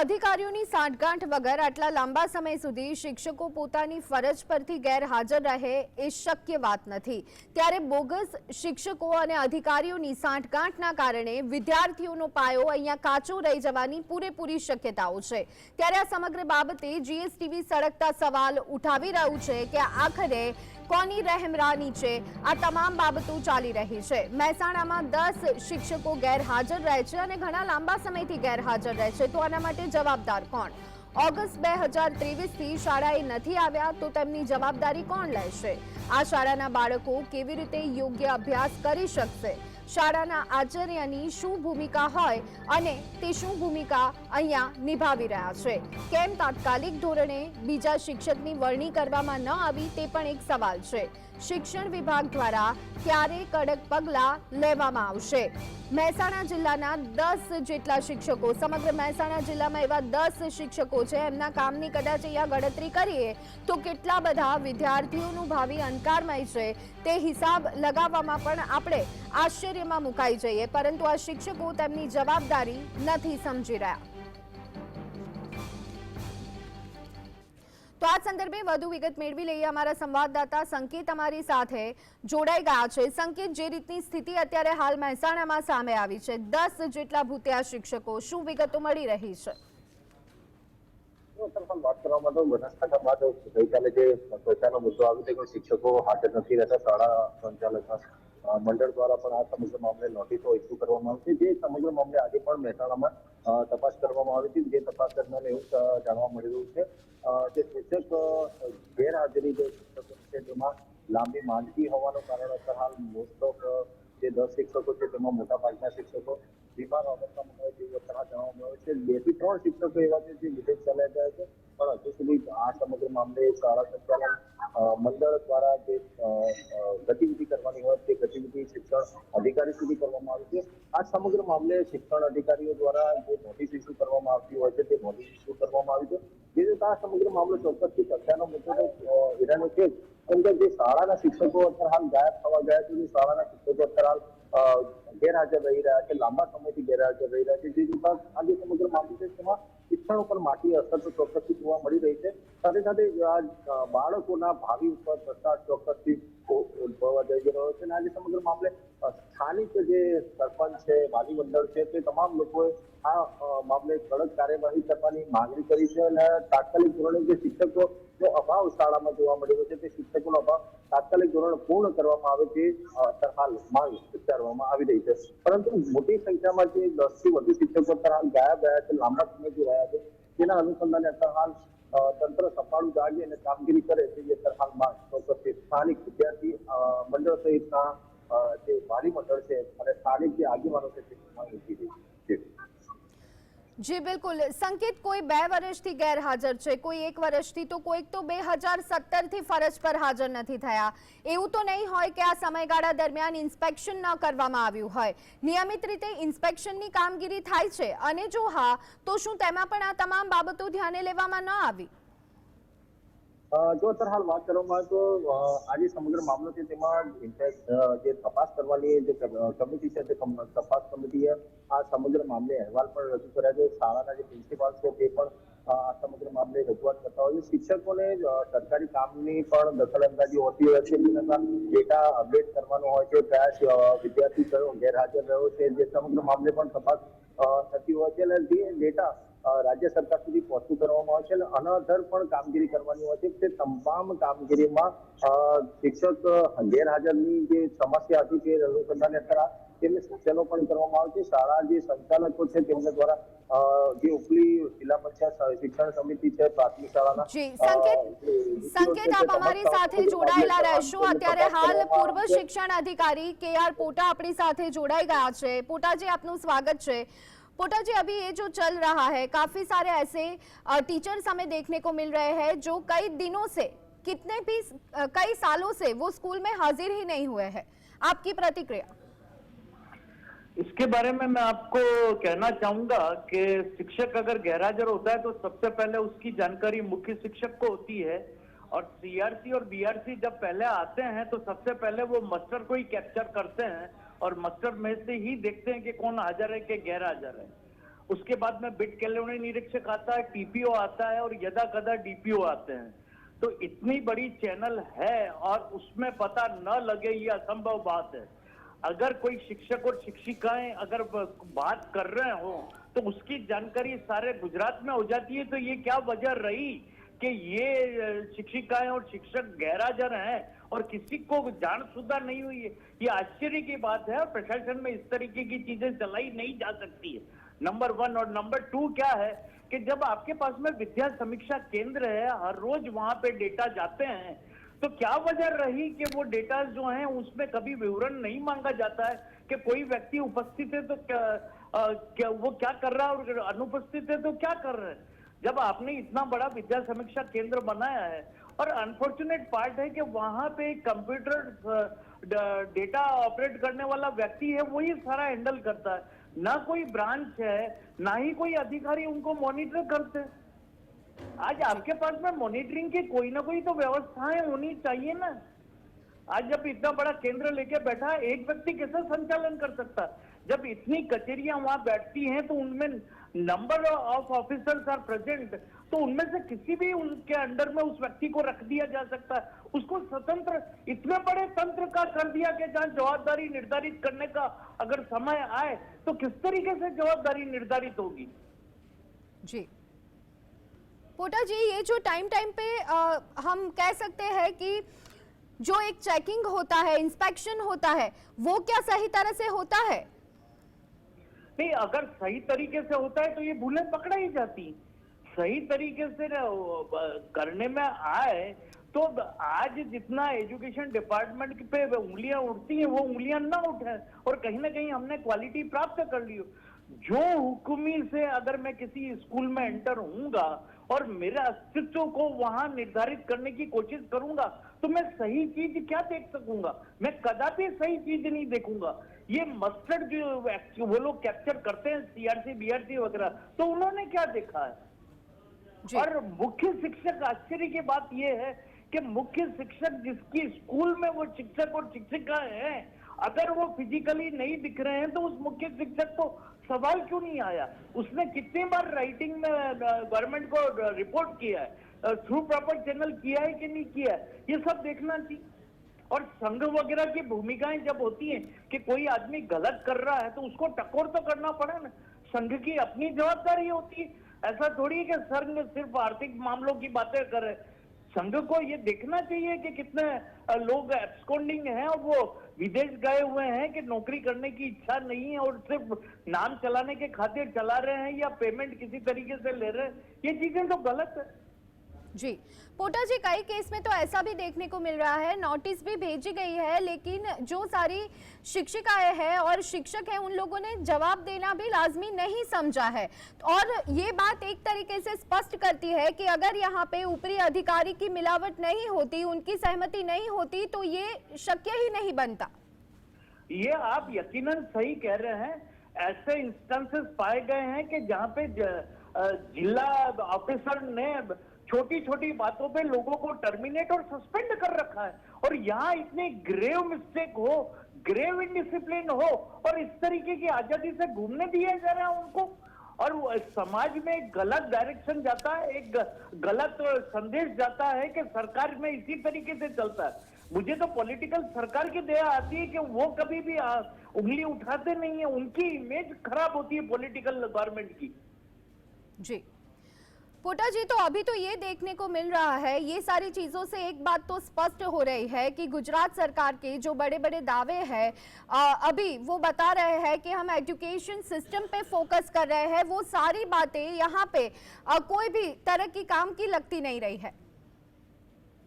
અધિકારીઓની સાંઠગાંઠ વગર આટલા લાંબા સમય સુધી શિક્ષકો પોતાની ફરજ પરથી ગેરહાજર રહે એ શક્ય વાત નથી. ત્યારે બોગસ શિક્ષકો અને અધિકારીઓની સાંઠગાંઠના કારણે વિદ્યાર્થીઓનો પાયો અહીંયા કાચો રહી જવાની પૂરેપૂરી શક્યતાઓ છે. ત્યારે આ સમગ્ર બાબતે જીએસટીવી સળગતા સવાલ ઉઠાવી રહ્યું છે કે આખરે કોની રહેમરાની નીચે આ તમામ બાબતો ચાલી રહી છે. મહેસાણામાં દસ શિક્ષકો ગેરહાજર રહે છે અને ઘણા લાંબા સમયથી ગેરહાજર રહે છે. તો આના માટે જવાબદાર કોણ? ઓગસ્ટ બે હજાર ત્રેવીસથી શાળાએ નથી આવ્યા તો તેમની જવાબદારી કોણ લેશે? આ શાળાના બાળકો કેવી રીતે યોગ્ય અભ્યાસ કરી શકશે? શાળાના આચાર્યની શું ભૂમિકા હોય અને તે શું ભૂમિકા અહીંયા નિભાવી રહ્યા છે? કેમ તાત્કાલિક ધોરણે બીજા શિક્ષકની વરણી કરવામાં ન આવી તે પણ એક સવાલ છે. શિક્ષણ વિભાગ દ્વારા ક્યારે કડક પગલાં લેવામાં આવશે. મહેસાણા જિલ્લાના દસ જેટલા શિક્ષકો, સમગ્ર મહેસાણા જિલ્લામાં એવા દસ શિક્ષકો છે, એમના કામની કદાચ અહીંયા ગણતરી કરીએ તો કેટલા બધા વિદ્યાર્થીઓનું ભાવિ અંધકારમય છે તે હિસાબ લગાવવામાં પણ આપણે આશ્ચર્યમાં મુકાઈ જઈએ. પરંતુ આ શિક્ષકો તેમની જવાબદારી નથી સમજી રહ્યા. તો આ સંદર્ભે વધુ વિગત મેળવી લઈએ અમારા સંવાદદાતા સંકેત અમારી સાથે જોડાઈ ગયા છે. સંકેત જે રીતની સ્થિતિ અત્યારે હાલ મહેસાણામાં સામે આવી છે? દસ જેટલા ભૂતિયા શિક્ષકો શું વિગતો મળી રહી છે? શિક્ષકો હાજર નથી રહેતા શાળા સંચાલક અ, મંડળ દ્વારા પણ આ સમગ્ર મામલે નોટિસો ઇસ્યુ કરવામાં આવી છે જે સમગ્ર મામલે આજે પણ મહેસાણામાં તપાસ કરવામાં આવી હતી. જે તપાસ દરમિયાન એવું જાણવા મળી રહ્યું છે જે શિક્ષક ગેરહાજરી જે શિક્ષકો છે તેમાં લાંબી માંદગી હોવાનું કારણોસર હાલ મોસ્ટ ઓફ જે દસ શિક્ષકો છે, તેમાં મોટાભાગના શિક્ષકો બીમાર અવસ્થામાં હોય તેવું અત્યારે જાણવા મળે છે. બેથી ત્રણ શિક્ષકો એવા છે જે વિદેશ ચલાઈ ગયા છે. પણ હજુ આ સમગ્ર મામલે શાળા સંચાલન મંડળ દ્વારા જે ગતિવિધિ કરવાની હોય તે ગતિવિધિ શિક્ષણ અધિકારી સુધી કરવામાં આવી છે. આ સમગ્ર મામલે શિક્ષણ અધિકારીઓ દ્વારા જે નોટિસ ઇસ્યુ કરવામાં આવતી હોય છે તે નોટિસ ઇસ્યુ કરવામાં આવી છે. જે રીતે આ સમગ્ર મામલો ચોક્કસથી ચર્ચાનો મુદ્દો તો અ, છે. કેમ કે જે શાળાના શિક્ષકો અત્યારે હાલ ગાયબ થવા ગયા છે જે શાળાના શિક્ષકો અત્યારે હાલ ગેરહાજર રહી રહ્યા છે લાંબા સમયથી ગેરહાજર રહી રહ્યા છે. જે જોતા આ જે સમગ્ર મામલો છે તેમાં શિક્ષણ ઉપર માટી અસર તો ચોક્કસથી જોવા મળી રહી છે. સાથે સાથે આ બાળકોના ભાવિ ઉપર પ્રશ્ન ચોક્કસથી ઉદભવવા જઈ રહ્યો છે અને આજે સમગ્ર મામલે સ્થાનિક જે સરપંચ છે વાલી મંડળ છે, તે તમામ લોકોએ આ મામલે કડક કાર્યવાહી કરવાની માંગણી કરી છે અને તાત્કાલિક ધોરણે જે શિક્ષકો નો અભાવ શાળામાં જોવા મળ્યો છે તે શિક્ષકોનો અભાવ તાત્કાલિક ધોરણ પૂર્ણ કરવામાં આવે તે હાલ માંગ ઉચ્ચારવામાં આવી રહી છે. પરંતુ મોટી સંખ્યામાં જે દસથી વધુ શિક્ષકો હાલ ગાયબ રહ્યા છે, લાંબા સમયથી રહ્યા છે તેના અનુસંધાને અત્યારે હાલ તંત્ર સફાળું જાગી અને કામગીરી કરે છે અત્યારે હાલ માંગ ચોક્કસથી સ્થાનિક વિદ્યાર્થી મંડળ સહિતના જે વાલી મંડળ છે, અને સ્થાનિક જે આગેવાનો છે, તે માંગ ઉઠી રહી છે. જી, બિલકુલ. સંકેત કોઈ બે વર્ષથી ગેરહાજર છે. કોઈ એક વર્ષથી તો કોઈક તો બે હજાર સત્તરથી ફરજ પર હાજર નથી થયા. એવું તો નહીં હોય કે આ સમયગાળા દરમિયાન ઇન્સ્પેક્શન ન કરવામાં આવ્યું હોય. નિયમિત રીતે ઇન્સ્પેક્શનની કામગીરી થાય છે. અને જો હા, તો શું તેમાં પણ આ તમામ બાબતો ધ્યાને લેવામાં ન આવી? જો અત્યારે હાલ વાત કરવામાં આવે તો આ જે સમગ્ર મામલો છે તેમાં જે તપાસ કરવાની જે કમિટી છે તે તપાસ કમિટીએ આ સમગ્ર મામલે અહેવાલ પણ રજૂ કર્યા છે. શાળાના જે પ્રિન્સિપાલ છે તે પણ આ સમગ્ર મામલે રજૂઆત કરતા હોય છે. શિક્ષકોને સરકારી કામની પણ દખલઅંદાજી હોતી હોય છે. તેના ડેટા અપડેટ કરવાનો હોય છે. કયા વિદ્યાર્થી કયો ગેરહાજર રહ્યો છે. જે સમગ્ર મામલે પણ તપાસ થતી હોય છે. અને જે ડેટા રાજ્ય સરકાર સુધી પહોંચતું કરવામાં આવે છે અને અનાધર પણ કામગીરી કરવાની હોય છે તે તમામ કામગીરીમાં શિક્ષક ગેરહાજરની જે સમસ્યા હતી તે અનુસંધાને અત્યારે તેમને સૂચનો પણ કરવામાં આવે છે. શાળા જે સંચાલકો છે તેમના દ્વારા જે ઉપલી જિલ્લા પંચાયત શિક્ષણ સમિતિ છે પ્રાથમિક શાળાના સંકેત આપ અમારી સાથે જોડાયેલા રહેશો. અત્યારે હાલ પૂર્વ શિક્ષણ અધિકારી કે આર પોટા આપણી સાથે જોડાઈ ગયા છે. પોટાજી આપનું સ્વાગત છે. पोटाजी अभी ये जो चल रहा है, काफ़ी सारे ऐसे टीचर्स हमें देखने को मिल रहे हैं जो कई दिनों से, कितने भी कई सालों से वो स्कूल में हाजिर ही नहीं हुए हैं। आपकी प्रतिक्रिया? इसके बारे में मैं आपको कहना चाहूँगा कि शिक्षक अगर गैरहाजिर होता है तो सबसे पहले उसकी जानकारी मुख्य शिक्षक को होती है। और सीआरसी और बीआरसी जब पहले आते हैं तो सबसे पहले वो मस्टर को ही कैप्चर करते हैं। और मास्टर में से ही देखते हैं कि कौन हाजिर है, कि गैर हाजिर है। उसके बाद में बिट कॉलोनी निरीक्षक आता है टीपीओ आता है और यदा कदा डीपीओ आते हैं। तो इतनी बड़ी चैनल है और उसमें पता न लगे ये असंभव बात है। अगर कोई शिक्षक और शिक्षिकाएँ अगर बात कर रहे हो तो उसकी जानकारी सारे गुजरात में हो जाती है। तो ये क्या वजह रही कि ये शिक्षिकाएँ और शिक्षक गैरहाजर हैं? और किसी को जान सुधा नहीं हुई है। ये आश्चर्य की बात है और प्रशासन में इस तरीके की चीज़ें चलाई नहीं जा सकती है। नंबर वन और नंबर टू क्या है कि जब आपके पास में विद्या समीक्षा केंद्र है हर रोज वहाँ पे डेटा जाते हैं तो क्या वजह रही कि वो डेटा जो है उसमें कभी विवरण नहीं मांगा जाता है कि कोई व्यक्ति उपस्थित है तो क्या, अ, क्या वो क्या कर रहा है और अनुपस्थित है तो क्या कर रहे हैं? जब आपने इतना बड़ा विद्या समीक्षा केंद्र बनाया है और अनफॉर्चुनेट पार्ट है कि वहाँ पे कंप्यूटर डेटा ऑपरेट करने वाला व्यक्ति है वही सारा हैंडल करता है। ना कोई ब्रांच है, ना ही कोई अधिकारी उनको मॉनिटर करते। आज आपके पास में मॉनिटरिंग की कोई ना कोई तो व्यवस्थाएँ होनी चाहिए ना। आज जब इतना बड़ा केंद्र लेके बैठा है, एक व्यक्ति कैसे संचालन कर सकता? जब इतनी कचेरियाँ वहाँ बैठती हैं तो उनमें number of officers are present तो उनमें से किसी भी उनके अंडर में उस व्यक्ति को रख दिया जा सकता है। उसको स्वतंत्र इतने बड़े तंत्र का कर दिया कि जहाँ जवाबदारी निर्धारित करने का अगर समय आए तो किस तरीके से जवाबदारी निर्धारित होगी? जी। पोटा जी ये जो टाइम टाइम पे अ, हम कह सकते हैं कि जो एक चेकिंग होता है इंस्पेक्शन होता है वो क्या सही तरह से होता है? नहीं अगर सही तरीके से होता है तो ये भूलें पकड़ा ही। जाती सही तरीके से करने में आए तो आज जितना एजुकेशन डिपार्टमेंट पे उंगलियाँ उठती हैं, वो उंगलियाँ ना उठे और कहीं ना कहीं हमने क्वालिटी प्राप्त कर ली जो हुक्मी से अगर मैं किसी स्कूल में एंटर होऊँगा और मेरे अस्तित्व को वहाँ निर्धारित करने की कोशिश करूँगा तो मैं सही चीज़ क्या देख सकूँगा? मैं कदापि सही चीज़ नहीं देखूँगा। ये मस्टर्ड जो, वो लोग कैप्चर करते हैं सीआरसी बीआरसी वगैरह तो उन्होंने क्या देखा है? और मुख्य शिक्षक, आश्चर्य की बात यह है कि मुख्य शिक्षक जिसकी स्कूल में वो शिक्षक और शिक्षिका हैं, अगर वो फिजिकली नहीं दिख रहे हैं तो उस मुख्य शिक्षक को सवाल क्यों नहीं आया? उसने कितनी बार राइटिंग में गवर्नमेंट को रिपोर्ट किया है? थ्रू प्रॉपर चैनल किया है कि नहीं किया है? ये सब देखना चाहिए और संघ वगैरह की भूमिकाएँ जब होती हैं कि कोई आदमी गलत कर रहा है तो उसको टकोर तो करना पड़े ना। संघ की अपनी जवाबदारी होती है। ऐसा थोड़ी है कि संघ सिर्फ़ आर्थिक मामलों की बातें करे संघ को ये देखना चाहिए कि कितने लोग एब्सकोडिंग हैं और वो विदेश गए हुए हैं कि नौकरी करने की इच्छा नहीं है और सिर्फ़ नाम चलाने के खातिर चला रहे हैं या पेमेंट किसी तरीके से ले रहे हैं। ये चीज़ें तो गलत है। जी पोटा जी कई केस में तो ऐसा भी देखने को मिल रहा है, नोटिस भी भेजी गई है, लेकिन जो सारी शिक्षिकाएँ हैं और शिक्षक हैं, उन लोगों ने जवाब देना भी लाजमी नहीं समझा है। और ये बात एक तरीके से स्पष्ट करती है कि अगर यहाँ पे ऊपरी अधिकारी की मिलावट नहीं होती, उनकी सहमति नहीं होती तो ये शक्य ही नहीं बनता। ये आप यकीनन सही कह रहे हैं, ऐसे इंस्टेंसेस पाए गए हैं कि जहाँ पे जिला ऑफिसर ने छोटी छोटी बातों पे लोगों को टर्मिनेट और सस्पेंड कर रखा है। और यहाँ इतनी ग्रेव मिस्टेक हो ग्रेव इनडिसिप्लिन हो, और इस तरीके की आज़ादी से घूमने दिया जा रहा है उनको। और समाज में गलत डायरेक्शन जाता है, एक गलत संदेश जाता है कि सरकार में इसी तरीके से चलता है। मुझे तो पॉलिटिकल सरकार की दया आती है कि वो कभी भी उंगली उठाते नहीं है। उनकी इमेज खराब होती है पॉलिटिकल गवर्नमेंट की। जी। पोटा जी तो अभी तो ये देखने को मिल रहा है ये सारी चीज़ों से एक बात तो स्पष्ट हो रही है कि गुजरात सरकार के जो बड़े बड़े दावे हैं अभी वो बता रहे हैं कि हम एजुकेशन सिस्टम पे फोकस कर रहे हैं वो सारी बातें यहाँ पे अ, कोई भी तरह की काम की लगती नहीं रही है।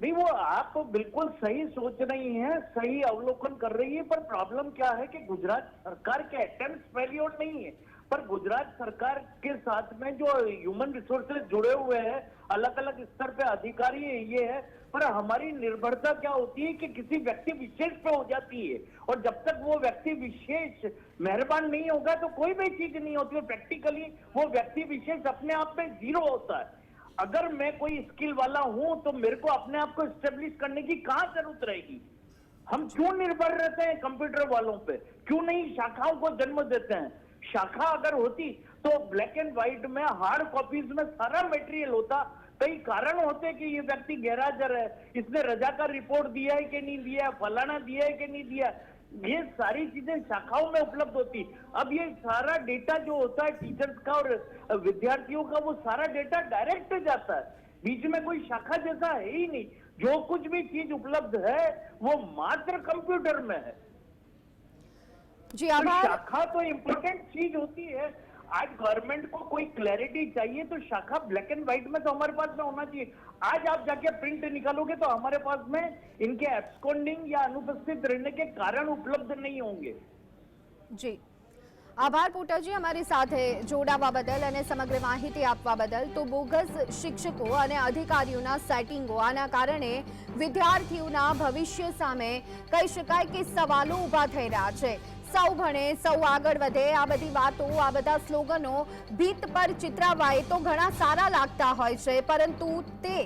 नहीं वो आप बिल्कुल सही सोच रही हैं सही अवलोकन कर रही है पर प्रॉब्लम क्या है कि गुजरात सरकार के अटेम्प्ट फेलियर नहीं है। पर गुजरात सरकार के साथ में जो ह्यूमन रिसोर्सेज जुड़े हुए हैं अलग अलग स्तर पे अधिकारी ये है, पर हमारी निर्भरता क्या होती है कि किसी व्यक्ति विशेष पे हो जाती है? और जब तक वो व्यक्ति विशेष मेहरबान नहीं होगा तो कोई भी चीज़ नहीं होती है। प्रैक्टिकली वो व्यक्ति विशेष अपने आप में ज़ीरो होता है। अगर मैं कोई स्किल वाला हूँ तो मेरे को अपने आप को स्टेब्लिश करने की कहाँ ज़रूरत रहेगी? हम क्यों निर्भर रहते हैं कंप्यूटर वालों पे? क्यों नहीं शाखाओं को जन्म देते हैं? शाखा अगर होती तो ब्लैक एंड व्हाइट में हार्ड कॉपीज में सारा मेटेरियल होता। कई कारण होते कि ये व्यक्ति गैरहाजर है। इसने रजा का रिपोर्ट दिया है कि नहीं दिया है फलाना दिया है कि नहीं दिया। ये सारी चीज़ें शाखाओं में उपलब्ध होती। अब ये सारा डेटा जो होता है टीचर्स का और विद्यार्थियों का, वो सारा डेटा डायरेक्ट जाता है। बीच में कोई शाखा जैसा है ही नहीं। जो कुछ भी चीज़ उपलब्ध है, वो मात्र कंप्यूटर में है। જી तो આભાર शाखा तो इम्पोर्टेंट चीज होती है आज गवर्नमेंट को कोई क्लैरिटी चाहिए तो शाखा ब्लैक एंड व्हाइट में तो हमारे पास में होना चाहिए आज आप जाके प्रिंट निकालोगे तो हमारे पास में इनके एब्सकॉन्डिंग या अनुपस्थित रहने के कारण उपलब्ध नहीं होंगे જી આભાર પુટરજી અમારી સાથે જોડાવા બદલ અને સમગ્ર માહિતી આપવા બદલ તો બોગસ શિક્ષકો અને અધિકારીઓના સેટિંગો આના કારણે વિદ્યાર્થીઓના ભવિષ્ય સામે કહી શકાય કે સવાલો ઊભા થઈ રહ્યા છે સૌ ભણે, સૌ આગળ વધે, આ બધી વાતો, આ બધા સ્લોગનો ભીત પર ચિત્રાવાય તો ઘણા સારા લાગતા હોય છે, પરંતુ તે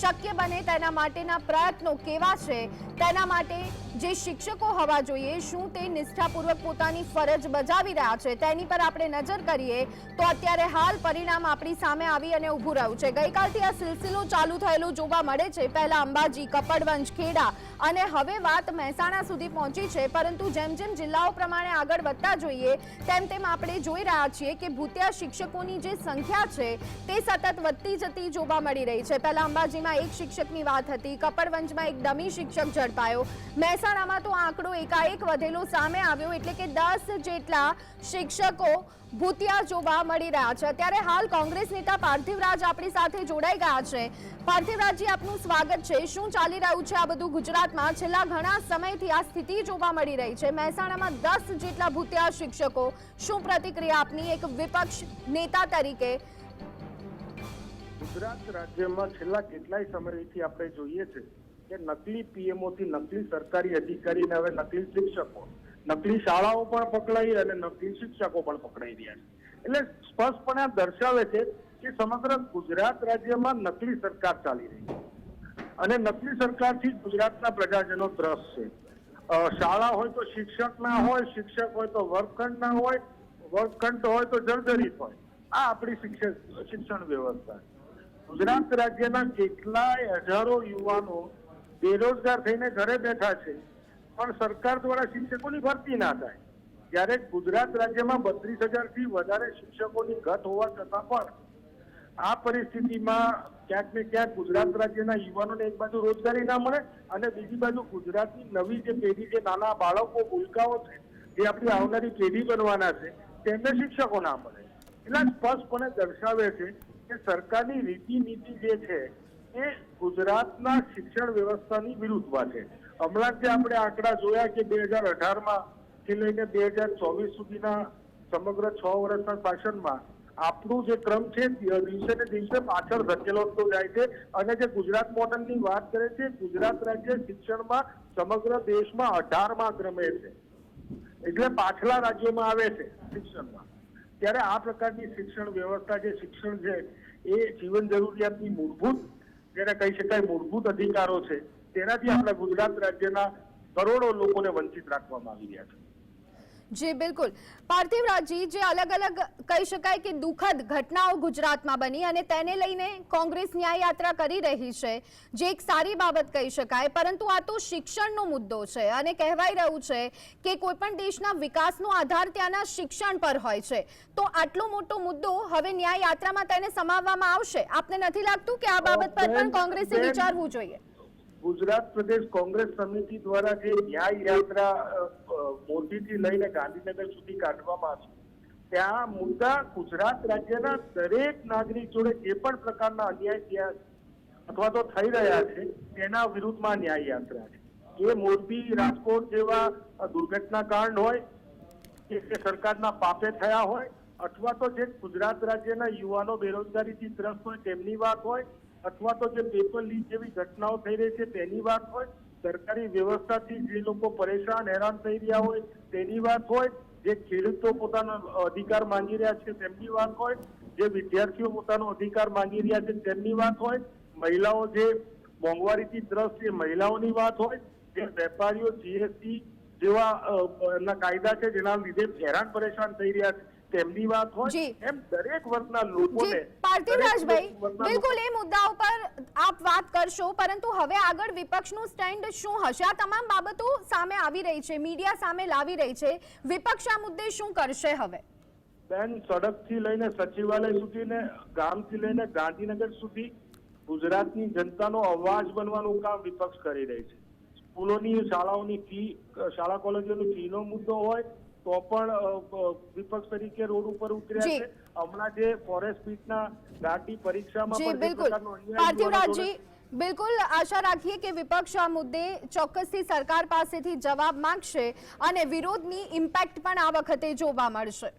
શક્ય બને તેના માટેના પ્રયત્નો કેવા છે, તેના માટે જે શિક્ષકો હોવા જોઈએ, શું તે નિષ્ઠાપૂર્વક પોતાની ફરજ બજાવી રહ્યા છે, તેની પર આપણે નજર કરીએ તો અત્યારે હાલ પરિણામ આપણી સામે આવી અને ઊભું રહ્યું છે. ગઈકાલથી આ સિલસિલો ચાલુ થયેલો જોવા મળે છે. પહેલા અંબાજી, કપડવંજ, ખેડા અને હવે વાત મહેસાણા સુધી પહોંચી છે. પરંતુ જેમ જેમ જિલ્લાઓ પ્રમાણે આગળ વધતા જોઈએ, તેમ તેમ આપણે જોઈ રહ્યા છીએ કે ભૂતિયા શિક્ષકોની જે સંખ્યા છે, તે સતત વધતી જતી જોવા મળી રહી છે. પહેલા અંબાજીમાં એક શિક્ષકની વાત હતી, કપડવંજમાં એક ડમી શિક્ષક ઝડપાયો. મહેસાણામાં તો આંકડો એકાએક વધેલો સામે આવ્યો, એટલે કે દસ જેટલા શિક્ષકો ભૂતિયા જોવા મળી રહ્યા છે. અત્યારે હાલ કોંગ્રેસ નેતા પાર્થિવરાજ આપણી સાથે જોડાઈ ગયા છે. પાર્થિવરાજજી, આપનું સ્વાગત છે. શું ચાલી રહ્યું છે આ બધું ગુજરાતમાં? છેલ્લા ઘણા સમયથી આ સ્થિતિ જોવા મળી રહી છે. મહેસાણામાં દસ જેટલા ભૂતિયા શિક્ષકો. શું પ્રતિક્રિયા આપની એક વિપક્ષ નેતા તરીકે? ગુજરાત રાજ્યમાં છેલ્લા કેટલાય સમયથી આપણે જોઈએ છે કે નકલી પીએમઓ થી નકલી સરકારી અધિકારીને હવે નકલી શિક્ષકો, નકલી શાળાઓ પણ પકડાઈ અને નકલી શિક્ષકો પણ પકડાઈ રહ્યા છે. એટલે સ્પષ્ટપણે આ દર્શાવે છે કે સમગ્ર ગુજરાત રાજ્યમાં નકલી સરકાર ચાલી રહી છે. અને નકલી સરકારથી ગુજરાતના પ્રજાજનો ત્રસ્ત છે. શાળા હોય તો શિક્ષક ના હોય, શિક્ષક હોય તો વર્ગખંડ ના હોય, વર્ગખંડ હોય તો જર્જરિત હોય. આ આપણી શિક્ષણ શિક્ષણ વ્યવસ્થા ગુજરાત રાજ્યના કેટલાય હજારો યુવાનો બેરોજગાર થઈને ઘરે બેઠા છે, પણ સરકાર દ્વારા શિક્ષકોની ભરતી ના થાય. ત્યારે ગુજરાત રાજ્યમાં બત્રીસ હજારથી વધારે શિક્ષકોની ઘટ હોવા છતાં પણ આ પરિસ્થિતિમાં ક્યાંક ને ક્યાંક ગુજરાત રાજ્યના યુવાનોને એક બાજુ રોજગારી ના મળે અને બીજી બાજુ ગુજરાતની નવી જે પેઢી જે નાના બાળકો, ભૂલકાઓ છે, જે આપણી આવનારી પેઢી બનવાના છે, તેમને શિક્ષકો ના મળે. એટલે સ્પષ્ટપણે દર્શાવે છે કે સરકારની રીતિ નીતિ જે છે એ ગુજરાતના શિક્ષણ વ્યવસ્થાની વિરુદ્ધમાં છે. હમણાં જે આપણે આંકડા જોયા કે બે હજાર અઢારમાં થી લઈને બે હજાર ચોવીસ સુધીના સમગ્ર છ વર્ષના શાસનમાં આપણું જે ક્રમ છે દિવસે ને દિવસે પાછળ ધકેલતો જાય છે. અને જે ગુજરાત મોડલની વાત કરે છે, ગુજરાત રાજ્ય શિક્ષણમાં સમગ્ર દેશમાં અઢારમાં ક્રમે છે. એટલે પાછલા રાજ્યોમાં આવે છે શિક્ષણમાં. ત્યારે આ પ્રકારની શિક્ષણ વ્યવસ્થા, જે શિક્ષણ છે, એ જીવન જરૂરિયાતની મૂળભૂત જેને કહી શકાય મૂળભૂત અધિકારો છે, તેનાથી આપણા ગુજરાત રાજ્યના કરોડો લોકોને વંચિત રાખવામાં આવી રહ્યા છે. જી બિલકુલ. પાર્થિવરાજજી જે અલગ અલગ કહી શકાય કે દુઃખદ ઘટનાઓ ગુજરાતમાં બની અને તેને લઈને કોંગ્રેસ ન્યાય યાત્રા કરી રહી છે જે એક સારી બાબત કહી શકાય પરંતુ આ તો શિક્ષણનો મુદ્દો છે અને કહેવાય રહ્યું છે કે કોઈપણ દેશના વિકાસનો આધાર ત્યાંના શિક્ષણ પર હોય છે. તો આટલો મોટો મુદ્દો હવે ન્યાય યાત્રામાં તેને સમાવવામાં આવશે? આપને નથી લાગતું કે આ બાબત પર પણ કોંગ્રેસે વિચારવું જોઈએ? ગુજરાત પ્રદેશ કોંગ્રેસ સમિતિ દ્વારા જે ન્યાય યાત્રા મોરબીથી લઈને ગાંધીનગર સુધી કાઢવામાં આવી ત્યાં મુદ્દા ગુજરાત રાજ્યના દરેક નાગરિક જોડે જે પણ પ્રકારના અન્યાય થયા અથવા તો થઈ રહ્યા છે, તેના વિરુદ્ધમાં ન્યાય યાત્રા છે. એ મોરબી, રાજકોટ જેવા દુર્ઘટના કાંડ હોય, કે સરકારના પાપે થયા હોય, અથવા તો જે ગુજરાત રાજ્યના યુવાનો બેરોજગારીથી ત્રસ્ત હોય, તેમની વાત હોય અથવા તો જે પેપર લીક જેવી ઘટનાઓ થઈ રહી છે તેની વાત હોય સરકારી વ્યવસ્થાથી જે લોકો પરેશાન હેરાન થઈ રહ્યા હોય તેની વાત હોય જે ખેડૂતો પોતાનો અધિકાર માંગી રહ્યા છે તેમની વાત હોય જે વિદ્યાર્થીઓ પોતાનો અધિકાર માંગી રહ્યા છે તેમની વાત હોય મહિલાઓ જે મોંઘવારીથી છે મહિલાઓની વાત હોય જે વેપારીઓ જીએસટી જેવા એમના કાયદા છે જેના લીધે હેરાન પરેશાન થઈ રહ્યા છે તેમની વાત હોય એમ દરેક વર્ગના લોકોને પાર્થિવરાજભાઈ બિલકુલ એ મુદ્દા ઉપર આપ વાત કરશો પરંતુ હવે આગળ વિપક્ષનું સ્ટેન્ડ શું હશે? આ તમામ બાબતો સામે આવી રહી છે મીડિયા સામે લાવી રહી છે. વિપક્ષ આ મુદ્દે શું કરશે હવે? બેન સડકથી લઈને સચિવાલય સુધી ને ગામથી લઈને ગાંધીનગર સુધી ગુજરાતની જનતાનો અવાજ બનવાનું કામ વિપક્ષ કરી રહી છે. સ્કૂલોની શાળાઓની ફી શાળા કોલેજોની ફીનો મુદ્દો હોય તો પણ વિપક્ષ તરીકે રોડ ઉપર ઉતર્યા છે. હમણાં જે ફોરેસ્ટ બીટના ગાડી પરીક્ષામાં પણ બિલકુલ. પાર્થિવરાજજી બિલકુલ આશા રાખીએ કે વિપક્ષ આ મુદ્દે ચોક્કસથી સરકાર પાસેથી જવાબ માંગશે અને વિરોધની ઇમ્પેક્ટ પણ આ વખતે જોવા મળશે.